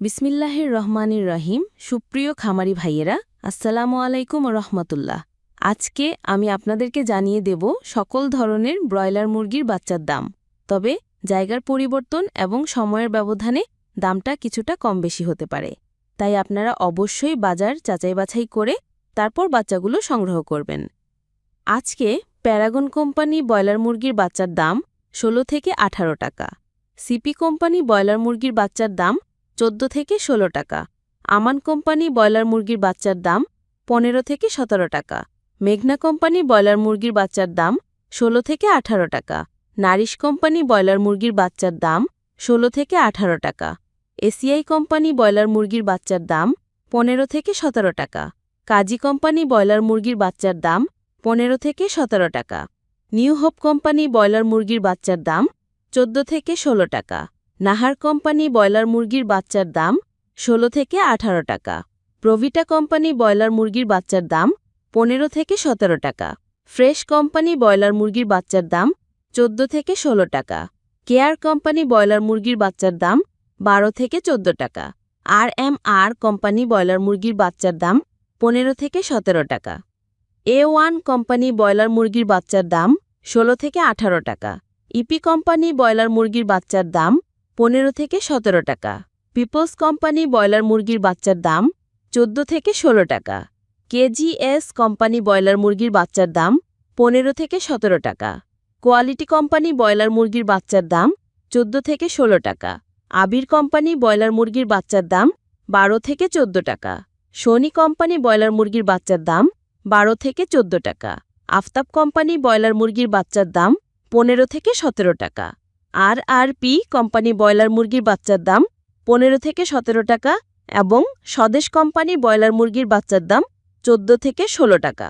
বিসমিল্লাহির রহমানির রহিম। সুপ্রিয় খামারি ভাইয়েরা, আসসালামু আলাইকুম রহমতুল্লাহ। আজকে আমি আপনাদেরকে জানিয়ে দেব সকল ধরনের ব্রয়লার মুরগির বাচ্চার দাম। তবে জায়গার পরিবর্তন এবং সময়ের ব্যবধানে দামটা কিছুটা কম বেশি হতে পারে। তাই আপনারা অবশ্যই বাজার যাচাই বাছাই করে তারপর বাচ্চাগুলো সংগ্রহ করবেন। আজকে প্যারাগন কোম্পানি ব্রয়লার মুরগির বাচ্চার দাম ১৬ থেকে ১৮ টাকা। সিপি কোম্পানি ব্রয়লার মুরগির বাচ্চার দাম ১৪ থেকে ১৬ টাকা। আমান কোম্পানি ব্রয়লার মুরগির বাচ্চার দাম ১৫ থেকে ১৭ টাকা। মেঘনা কোম্পানি ব্রয়লার মুরগির বাচ্চার দাম ১৬ থেকে ১৮ টাকা। নারিশ কোম্পানি ব্রয়লার মুরগির বাচ্চার দাম ১৬ থেকে ১৮ টাকা। এসিআই কোম্পানি ব্রয়লার মুরগির বাচ্চার দাম ১৫ থেকে ১৭ টাকা। কাজী কোম্পানি ব্রয়লার মুরগির বাচ্চার দাম ১৫ থেকে ১৭ টাকা। নিউ হোপ কোম্পানি ব্রয়লার মুরগির বাচ্চার দাম ১৪ থেকে ১৬ টাকা। নাহার কোম্পানি ব্রয়লার মুরগির বাচ্চার দাম ১৬ থেকে ১৮ টাকা। প্রভিটা কোম্পানি ব্রয়লার মুরগির বাচ্চার দাম ১৫ থেকে ১৭ টাকা। ফ্রেশ কোম্পানি ব্রয়লার মুরগির বাচ্চার দাম ১৪ থেকে ১৬ টাকা। কেয়ার কোম্পানি ব্রয়লার মুরগির বাচ্চার দাম ১২ থেকে ১৪ টাকা। আর এম আর কোম্পানি ব্রয়লার মুরগির বাচ্চার দাম ১৫ থেকে ১৭ টাকা। এ ওয়ান কোম্পানি ব্রয়লার মুরগির বাচ্চার দাম ১৬ থেকে ১৮ টাকা। ইপি কোম্পানি ব্রয়লার মুরগির বাচ্চার দাম ১৫ থেকে ১৭ টাকা। পিপলস কোম্পানি ব্রয়লার মুরগির বাচ্চার দাম ১৪ থেকে ১৬ টাকা। কেজিএস কোম্পানি ব্রয়লার মুরগির বাচ্চার দাম ১৫ থেকে ১৭ টাকা। কোয়ালিটি কোম্পানি ব্রয়লার মুরগির বাচ্চার দাম ১৪ থেকে ১৬ টাকা। আবির কোম্পানি ব্রয়লার মুরগির বাচ্চার দাম ১২ থেকে ১৪ টাকা। সোনি কোম্পানি ব্রয়লার মুরগির বাচ্চার দাম ১২ থেকে ১৪ টাকা। আফতাব কোম্পানি ব্রয়লার মুরগির বাচ্চার দাম ১৫ থেকে ১৭ টাকা। আর আর পি কোম্পানি ব্রয়লার মুরগির বাচ্চার দাম ১৫ থেকে ১৭ টাকা এবং স্বদেশ কোম্পানি ব্রয়লার মুরগির বাচ্চার দাম ১৪ থেকে ১৬ টাকা।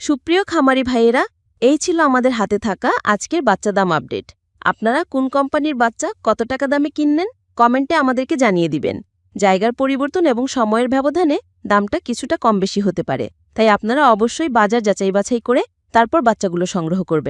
সুপ্রিয় খামারি ভাইয়েরা, এই ছিল আমাদের হাতে থাকা আজকের বাচ্চা দাম আপডেট। আপনারা কোন কোম্পানির বাচ্চা, কত টাকা দামে কিনলেন, কমেন্টে আমাদেরকে জানিয়ে দিবেন। জায়গার পরিবর্তন এবং সময়ের ব্যবধানে দামটা কিছুটা কম বেশি হতে পারে। তাই আপনারা অবশ্যই বাজার যাচাই বাছাই করে তারপর বাচ্চাগুলো সংগ্রহ করবেন।